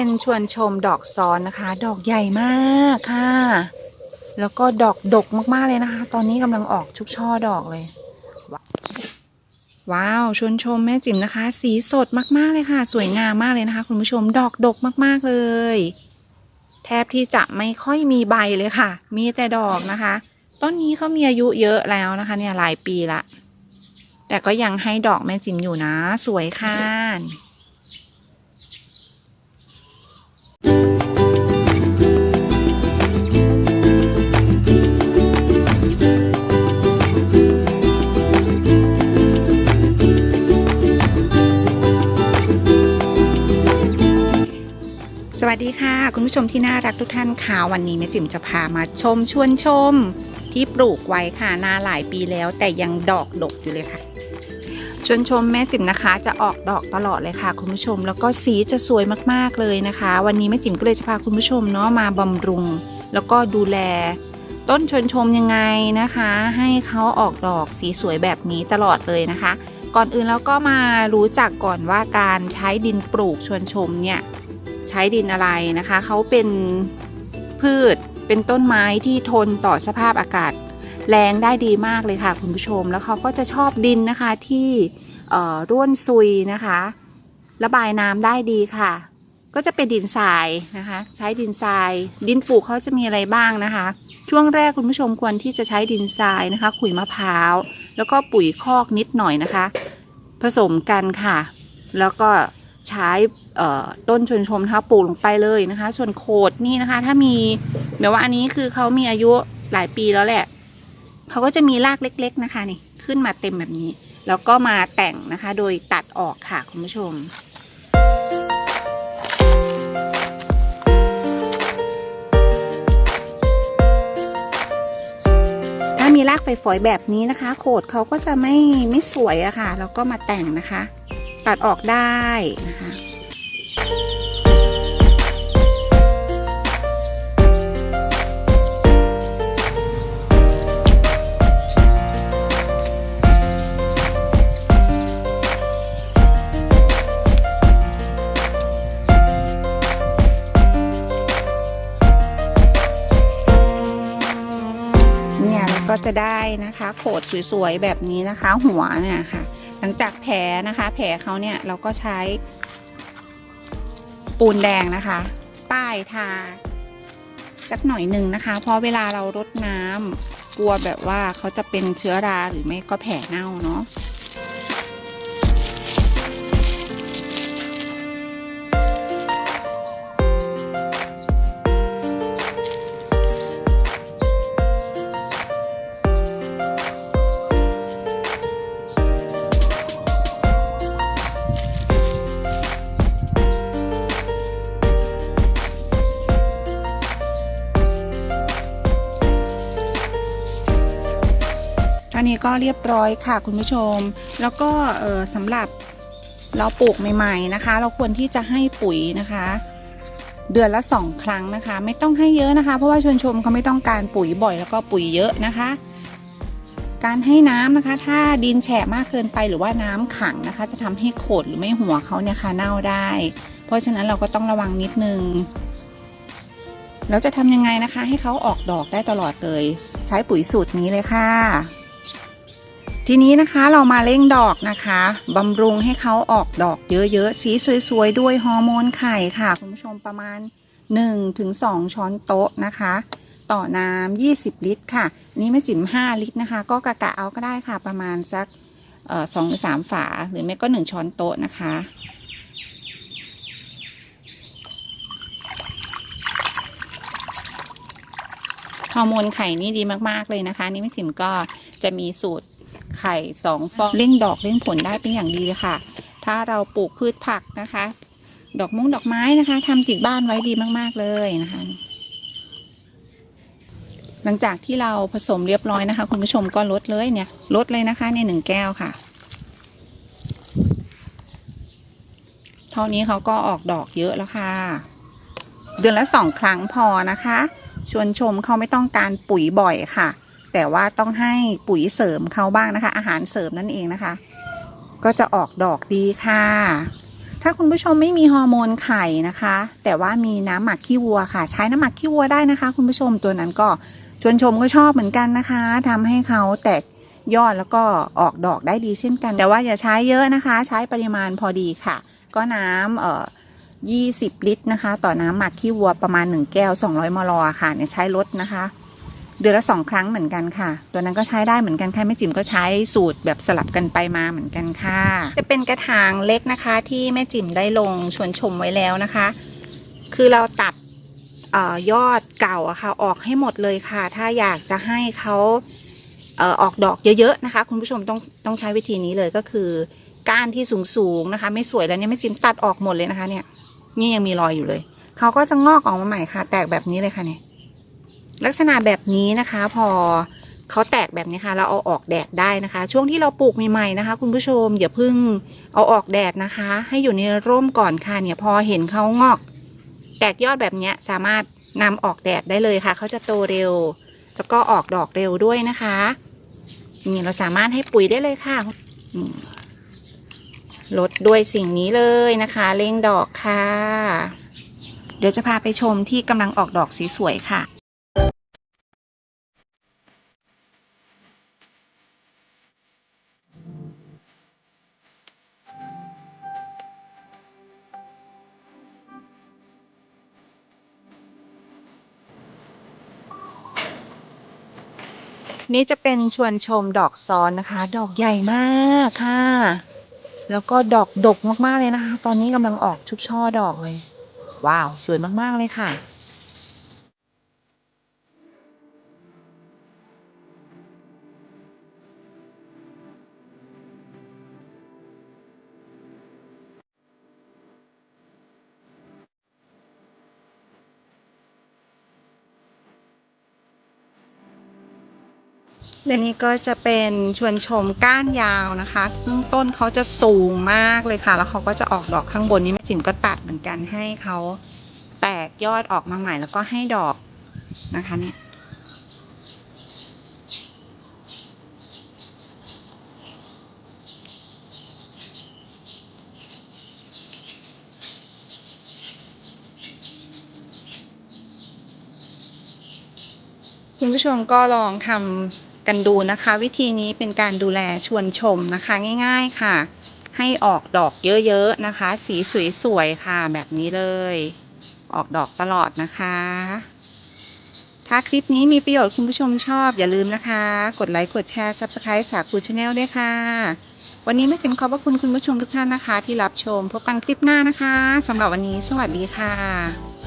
เป็นชวนชมดอกซ้อนนะคะ ดอกใหญ่มากค่ะ แล้วก็ดอกดกมากๆเลยนะคะ ตอนนี้กำลังออกชุกช่อดอกเลย ว้าวชวนชมแม่จิ๋มนะคะ สีสดมากๆเลยค่ะ สวยงามมากเลยนะคะ คุณผู้ชมดอกดกมากๆเลย แทบที่จะไม่ค่อยมีใบเลยค่ะ มีแต่ดอกนะคะ ต้นนี้เขามีอายุเยอะแล้วนะคะ เนี่ยหลายปีละแต่ก็ยังให้ดอกแม่จิ๋มอยู่นะ สวยค่ะ สวัสดีค่ะ คุณผู้ชมที่น่ารักทุกท่านค่ะวันนี้แม่จิ๋มจะพามาชมชวนชม ที่ปลูกไว้ค่ะนาหลายปีแล้ว แต่ยังดอกดกอยู่เลยค่ะ ชวนชมแม่จิ๋มนะคะ จะออกดอกตลอดเลยค่ะ คุณผู้ชมแล้วก็สีจะสวยมากๆเลยนะคะ วันนี้แม่จิ๋มก็เลยจะพาคุณผู้ชมเนาะมาบำรุง แล้วก็ดูแล ต้นชวนชมยังไงนะคะ ให้เขาออกดอกสีสวยแบบนี้ตลอดเลยนะคะ ก่อนอื่นแล้วก็มารู้จักก่อนว่าการใช้ดินปลูกชวนชมเนี่ย ใช้ดินอะไรนะคะ เขาเป็นพืชเป็นต้นไม้ที่ทนต่อสภาพอากาศแรงได้ดีมากเลยค่ะ คุณผู้ชมแล้วเขาก็จะชอบดินนะคะที่ร่วนซุยนะคะ ระบายน้ำได้ดีค่ะ ก็จะเป็นดินทรายนะคะ ใช้ดินทราย ดินปลูกเขาจะมีอะไรบ้างนะคะ ช่วงแรกคุณผู้ชมควรที่จะใช้ดินทรายนะคะ ขุยมะพร้าว แล้วก็ปุ๋ยคอกนิดหน่อยนะคะ ผสมกันค่ะ แล้วก็ ใช้ต้นชวนชมนะคะปลูกลงไปเลยนะคะ ส่วนโขดนี่นะคะ ถ้ามีแบบว่าอันนี้คือเขามีอายุหลายปีแล้วแหละเขาก็จะมีรากเล็ก ๆนะคะนี่ขึ้นมาเต็มแบบนี้ แล้วก็มาแต่งนะคะ โดยตัดออกค่ะคุณผู้ชมถ้ามีรากฝอยๆแบบนี้นะคะ โขดเขาก็จะไม่ไม่สวยอะค่ะ แล้วก็มาแต่งนะคะ ตัดออกได้นะคะเนี่ยแล้วก็จะได้นะคะโขดสวยๆ แบบนี้นะคะ หัวเนี่ยค่ะ หลังจากแผลนะคะ แผลเขาเนี่ยเราก็ใช้ ปูนแดงนะคะ ป้ายทา สักหน่อยหนึ่งนะคะ เพราะเวลาเรารดน้ำกลัวแบบว่าเขาจะเป็นเชื้อราหรือไม่ก็แผลเน่าเนาะ ตอนนี้ก็เรียบร้อยค่ะคุณผู้ชม แล้วก็สำหรับเราปลูกใหม่ๆนะคะ เราควรที่จะให้ปุ๋ยนะคะ เดือนละสองครั้งนะคะ ไม่ต้องให้เยอะนะคะ เพราะว่าชวนชมเขาไม่ต้องการปุ๋ยบ่อยแล้วก็ปุ๋ยเยอะนะคะ การให้น้ำนะคะ ถ้าดินแฉะมากเกินไปหรือว่าน้ำขังนะคะ จะทำให้โขดหรือไม่หัวเขาเนี่ยค่ะเน่าได้ เพราะฉะนั้นเราก็ต้องระวังนิดนึงแล้วจะทำยังไงนะคะ ให้เขาออกดอกได้ตลอดเลย ใช้ปุ๋ยสูตรนี้เลยค่ะ ทีนี้นะคะเรามาเร่งดอกนะคะบำรุงให้เขาออกดอกเยอะๆ สีสวยๆ ด้วยฮอร์โมนไข่ค่ะ คุณผู้ชมประมาณ 1-2 ช้อนโต๊ะนะคะ ต่อน้ำ20 ลิตรค่ะนนี้ไม่จิ๋ม5 ลิตรนะคะ ก็กะกะเอาก็ได้ค่ะ ประมาณสักสองหรือสามฝา หรือไม่ก็ 1 ช้อนโต๊ะนะคะฮอร์โมนไข่นี่ดีมาก ๆ เลยนะคะ นี่แม่จิ๋มก็จะมีสูตร ไข่สองฟองเร่งดอกเร่งผลได้เป็นอย่างดีเลยค่ะ ถ้าเราปลูกพืชผักนะคะ ดอกมุ้งดอกไม้นะคะทำติดบ้านไว้ดีมากๆเลยนะคะ หลังจากที่เราผสมเรียบร้อยนะคะ คุณผู้ชมก็ลดเลยเนี่ยลดเลยนะคะในหนึ่งแก้วค่ะ เท่านี้เขาก็ออกดอกเยอะแล้วค่ะ เดือนละสองครั้งพอนะคะ ชวนชมเขาไม่ต้องการปุ๋ยบ่อยค่ะ แต่ว่าต้องให้ปุ๋ยเสริมเขาบ้างนะคะ อาหารเสริมนั่นเองนะคะ ก็จะออกดอกดีค่ะ ถ้าคุณผู้ชมไม่มีฮอร์โมนไข่นะคะ แต่ว่ามีน้ำหมักขี้วัวค่ะ ใช้น้ำหมักขี้วัวได้นะคะ คุณผู้ชมตัวนั้นก็ชวนชมก็ชอบเหมือนกันนะคะทำให้เขาแตกยอดแล้วก็ออกดอกได้ดีเช่นกัน แต่ว่าอย่าใช้เยอะนะคะ ใช้ปริมาณพอดีค่ะ ก็น้ำเอ่อ20 ลิตรนะคะ ต่อน้ำหมักขี้วัวประมาณ 1 แก้ว 200 มลค่ะเนี่ยใช้ลดนะคะ เดือนละสองครั้งเหมือนกันค่ะ ตัวนั้นก็ใช้ได้เหมือนกันค่ะแม่จิ๋มก็ใช้สูตรแบบสลับกันไปมาเหมือนกันค่ะ จะเป็นกระถางเล็กนะคะที่แม่จิ๋มได้ลงชวนชมไว้แล้วนะคะ คือเราตัดออยอดเก่าอะค่ะออกให้หมดเลยค่ะ ถ้าอยากจะให้เขาเออออกดอกเยอะๆนะคะ คุณผู้ชมต้องต้องใช้วิธีนี้เลยก็คือ ก้านที่สูงๆนะคะ ไม่สวยแล้วเนี่ยแม่จิ๋มตัดออกหมดเลยนะคะ เนี่ย นี่ยังมีรอยอยู่เลย เขาก็จะงอกออกมาใหม่ค่ะ แตกแบบนี้เลยค่ะเนี่ย ลักษณะแบบนี้นะคะ พอเขาแตกแบบนี้ค่ะ เราเอาออกแดดได้นะคะ ช่วงที่เราปลูกใหม่ๆนะคะ คุณผู้ชมอย่าเพิ่งเอาออกแดดนะคะ ให้อยู่ในร่มก่อนค่ะเนี่ยพอเห็นเขางอก แตกยอดแบบนี้สามารถนำออกแดดได้เลยค่ะเขาจะโตเร็ว แล้วก็ออกดอกเร็วด้วยนะคะนี่เราสามารถให้ปุ๋ยได้เลยค่ะลดด้วยสิ่งนี้เลยนะคะเล่งดอกค่ะ เดี๋ยวจะพาไปชมที่กำลังออกดอกสวยๆค่ะ นี่จะเป็นชวนชมดอกซ้อนนะคะ ดอกใหญ่มากค่ะ แล้วก็ดอกดกมากๆเลยนะคะ ตอนนี้กำลังออกทุกช่อดอกเลย ว้าว สวยมากๆเลยค่ะ และนี่ก็จะเป็นชวนชมก้านยาวนะคะ ซึ่งต้นเขาจะสูงมากเลยค่ะ แล้วเขาก็จะออกดอกข้างบนนี้แม่จิ๋มก็ตัดเหมือนกันให้เขาแตกยอดออกมาใหม่แล้วก็ให้ดอกนะคะเนี่ยคุณผู้ชมก็ลองทำ กันดูนะคะ วิธีนี้เป็นการดูแลชวนชมนะคะง่าย ๆค่ะ ให้ออกดอกเยอะๆนะคะ สีสวยๆค่ะแบบนี้เลย ออกดอกตลอดนะคะ ถ้าคลิปนี้มีประโยชน์คุณผู้ชมชอบอย่าลืมนะคะ กดไลค์กดแชร์ Subscribe สาคูชาแนลด้วยค่ะ วันนี้แม่จิ๋มขอบพระคุณคุณผู้ชมทุกท่านนะคะ ที่รับชมพบกันคลิปหน้านะคะสำหรับวันนี้ สวัสดีค่ะ